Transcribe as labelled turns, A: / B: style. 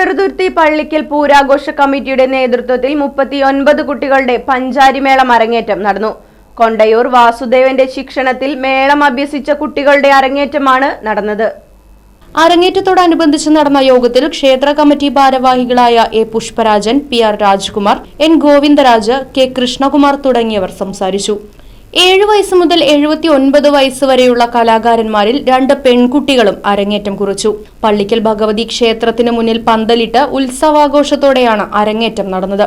A: ചെറുതുരുത്തി പള്ളിക്കൽ പൂരാഘോഷ കമ്മിറ്റിയുടെ നേതൃത്വത്തിൽ മുപ്പത്തിയൊൻപത് കുട്ടികളുടെ പഞ്ചാരിമേളം അരങ്ങേറ്റം നടന്നു. കൊണ്ടയൂർ വാസുദേവന്റെ ശിക്ഷണത്തിൽ മേളം അഭ്യസിച്ച കുട്ടികളുടെ അരങ്ങേറ്റമാണ് നടന്നത്.
B: അരങ്ങേറ്റത്തോടനുബന്ധിച്ച് നടന്ന യോഗത്തിൽ ക്ഷേത്ര കമ്മിറ്റി ഭാരവാഹികളായ A Pushparajan P R Rajkumar N Govindaraj K Krishnakumar തുടങ്ങിയവർ സംസാരിച്ചു. ഏഴു വയസ്സ് മുതൽ എഴുപത്തി ഒൻപത് വയസ്സ് വരെയുള്ള കലാകാരന്മാരിൽ രണ്ട് പെൺകുട്ടികളും അരങ്ങേറ്റം കുറിച്ചു. പള്ളിക്കൽ ഭഗവതി ക്ഷേത്രത്തിന് മുന്നിൽ പന്തലിട്ട് ഉത്സവാഘോഷത്തോടെയാണ് അരങ്ങേറ്റം നടന്നത്.